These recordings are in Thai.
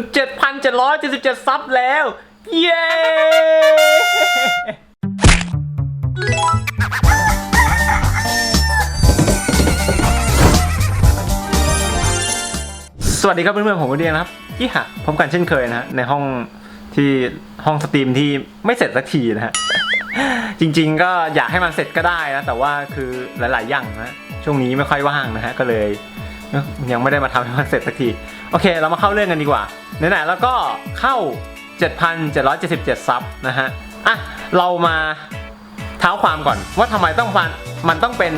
777 ซับแล้ว เย้สวัสดีครับเพื่อนๆผมวันเดียนะครับยี่หะพบกันเช่นเคยนะฮะในห้องที่ห้องสตรีมที่ไม่เสร็จสักทีนะฮะจริงๆก็อยากให้มันเสร็จก็ได้นะแต่ว่าคือหลาย ๆ อย่างนะช่วงนี้ไม่ค่อยว่างนะฮะก็เลย ยังไม่ได้มาทำให้มันเสร็จสักที โอเค เรามาเข้าเรื่องกันดีกว่าไหนๆแล้วก็เข้า 7,777 ซับนะฮะ อะ เรามาเท้าความก่อนว่าทำไมต้องมันมันต้องเป็น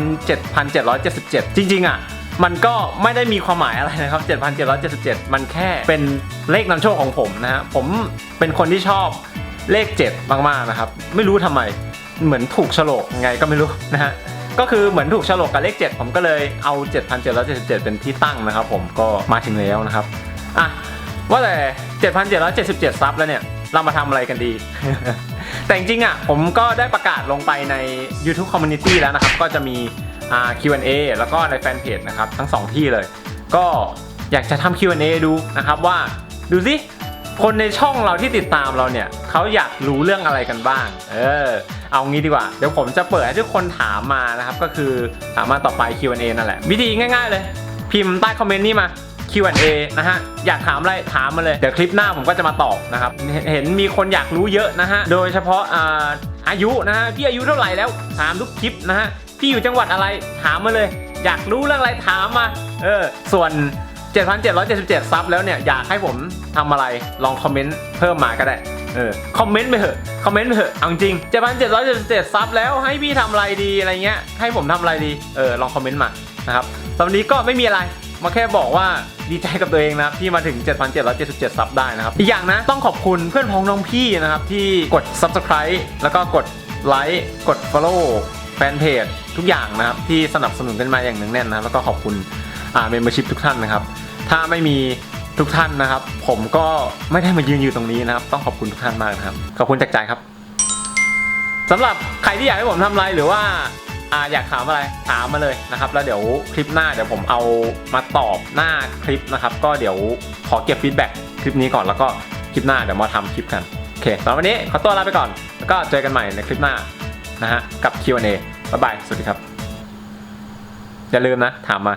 7,777 จริง ๆ อะ มันก็ไม่ได้มีความหมายอะไรนะครับ 7,777 มันแค่เป็นเลขนำโชคของผมนะฮะ ผมเป็นคนที่ชอบเลข 7 มาก ๆ นะครับ ไม่รู้ทำไม เหมือนถูกโฉลกยังไงก็ไม่รู้นะฮะ ก็คือเหมือนถูกฉลกกับเลข 7 ผมก็เลยเอา 7,777 เป็นที่ตั้งนะครับ ผมก็มาถึงแล้วนะครับอะว่าแต่ 7,777 ซับแล้วเนี่ย เรามาทำอะไรกันดี แต่จริงๆอะผมก็ได้ประกาศลงไปใน YouTube Community แล้วนะครับ ก็จะมีอ่า Q&A แล้วก็ในแฟนเพจนะครับ ทั้งสองที่เลย ก็อยากจะทำ Q&A ดูนะครับว่าดูสิคนในช่องเราที่ติดตามเราเนี่ยเขาอยากรู้เรื่องอะไรกันบ้าง เออ เอางี้ดีกว่า เดี๋ยวผมจะเปิดให้ทุกคนถามมานะครับ ก็คือถามมาต่อไป Q&A นั่นแหละ วิธีง่ายๆเลย พิมพ์ใต้คอมเมนต์นี่มา Q&A นะฮะ อยากถามอะไรถามมาเลย เดี๋ยวคลิปหน้าผมก็จะมาตอบนะครับ เห็นมีคนอยากรู้เยอะนะฮะ โดยเฉพาะอาอายุนะฮะ พี่อายุเท่าไหร่แล้ว ถามทุกคลิปนะฮะ พี่อยู่จังหวัดอะไร ถามมาเลย อยากรู้เรื่องอะไรถามมา เออ ส่วน 7,777 ซับแล้วเนี่ย อยากให้ผมทำอะไร ลองคอมเมนต์เพิ่มมาก็ได้ เออคอมเมนต์ไปเถอะคอมเมนต์ไปเถอะเอาจริง7,777ซับแล้วให้พี่ทำอะไรดีอะไรเงี้ยให้ผมทำอะไรดีเออลองคอมเมนต์มานะครับตอนนี้ก็ไม่มีอะไรมาแค่บอกว่าดีใจกับตัวเองนะครับที่มาถึง 7,777 ซับได้นะครับ อีกอย่างนะ ต้องขอบคุณเพื่อนพ้องน้องพี่นะครับ ที่กด subscribe แล้วก็กดไลค์กด follow แฟนเพจทุกอย่างนะครับ ที่สนับสนุนกันมาอย่างหนึ่งแน่นนะแล้วก็ขอบคุณอ่า membership ทุกท่านนะครับ ถ้าไม่มี ทุกท่านนะครับ ผมก็ไม่ได้มายืนอยู่ตรงนี้นะครับ ต้องขอบคุณทุกท่านมากนะครับ ขอบคุณจากใจครับสำหรับใครที่อยากให้ผมทำอะไรหรือว่าอ่าอยากถามอะไรถามมาเลยนะครับ แล้วเดี๋ยวคลิปหน้าเดี๋ยวผมเอามาตอบหน้าคลิปนะครับ ก็เดี๋ยวขอเก็บฟีดแบ็กคลิปนี้ก่อนแล้วก็คลิปหน้าเดี๋ยวมาทำคลิปกันโอเคสำหรับวันนี้ขอตัวลาไปก่อน แล้วก็เจอกันใหม่ในคลิปหน้านะฮะกับ Q&A บ๊ายบายสวัสดีครับ อย่าลืมนะ ถามมา